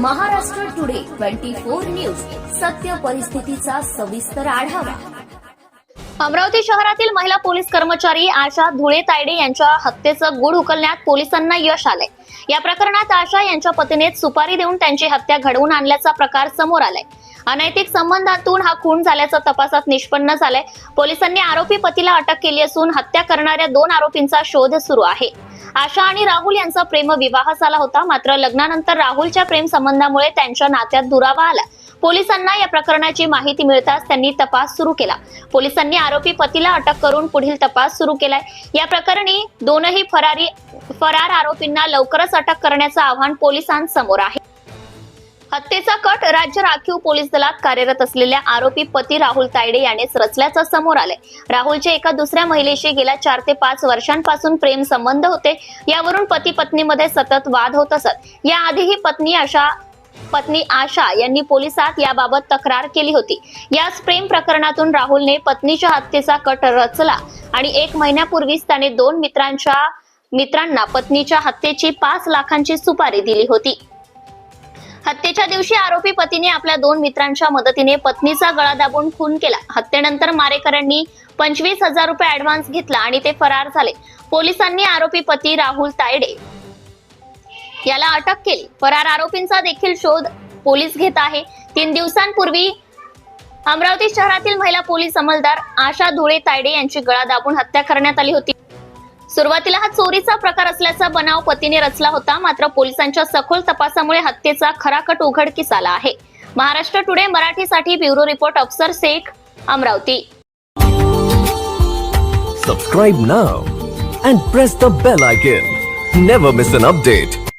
Twenty four news. सत्य परिस्थितीचा सविस्तर आढावा. अमरावती शहरातील महिला पोलीस कर्मचारी आशा धुळे तायडे यांच्या हत्येचं गुड उकलण्यात पोलिसांना यश आले या प्रकरणात आशा यांच्या पतीने सुपारी देऊन त्यांची हत्या घडवून आणल्याचा प्रकार समोर आलाय. अनैतिक संबंधातून हा खून झाल्याचा तपासात निष्पन्न झालाय. पोलिसांनी आरोपी पतीला अटक केली असून हत्या करणाऱ्या दोन आरोपींचा शोध सुरू आहे. आशा आणि राहुल यांचा प्रेम विवाह झाला होता. मात्र लग्नानंतर राहुलच्या प्रेम संबंधामुळे त्यांच्या नात्यात दुरावा आला. पोलिसांना या प्रकरणाची माहिती मिळताच त्यांनी तपास सुरू केला. पोलिसांनी आरोपी पतीला अटक करून पुढील तपास सुरू केलाय. या प्रकरणी दोनही फरारी फरार आरोपींना लवकरच अटक करण्याचं आव्हान पोलिसांसमोर आहे. हत्येचा कट राज्य राखीव पोलीस दलात कार्यरत असलेल्या आरोपी पती राहुल तायडे यानेच रचल्याचं समोर आलंय. राहुलचे एका दुसऱ्या महिलेशी गेल्या चार ते पाच वर्षांपासून प्रेम संबंध होते. यावरून पती पत्नीमध्ये सतत वाद होत असत. याआधीही पत्नी अशा पत्नी आशा यांनी पोलिसात याबाबत तक्रार केली होती. याच प्रेम प्रकरणातून राहुलने पत्नीच्या हत्येचा कट रचला आणि एक महिन्यापूर्वीच त्याने दोन मित्रांच्या मित्रांना पत्नीच्या हत्येची पाच लाखांची सुपारी दिली होती. हत्येच्या दिवशी आरोपी पतीने आपल्या दोन मित्रांच्या मदतीने पत्नीचा गळा दाबून खून केला. हत्येनंतर मारेकऱ्यांनी पंचवीस हजार रुपये ऍडव्हान्स घेतला आणि ते फरार झाले. पोलिसांनी आरोपी पती राहुल तायडे याला अटक केली. फरार आरोपींचा देखील शोध पोलीस घेत आहे. तीन दिवसांपूर्वी अमरावती शहरातील महिला पोलीस अंमलदार आशा धुळे तायडे यांची गळा दाबून हत्या करण्यात आली होती. सुरुवातीला हा चोरीचा प्रकार असल्याचा बनाव पतीने रचला होता. मात्र पोलिसांच्या सखोल तपासामुळे हत्येचा खराकट उघडकीस आला आहे. महाराष्ट्र टुडे मराठीसाठी bureau report Afsar Shaikh Amravati. Subscribe now and press the bell icon never miss an update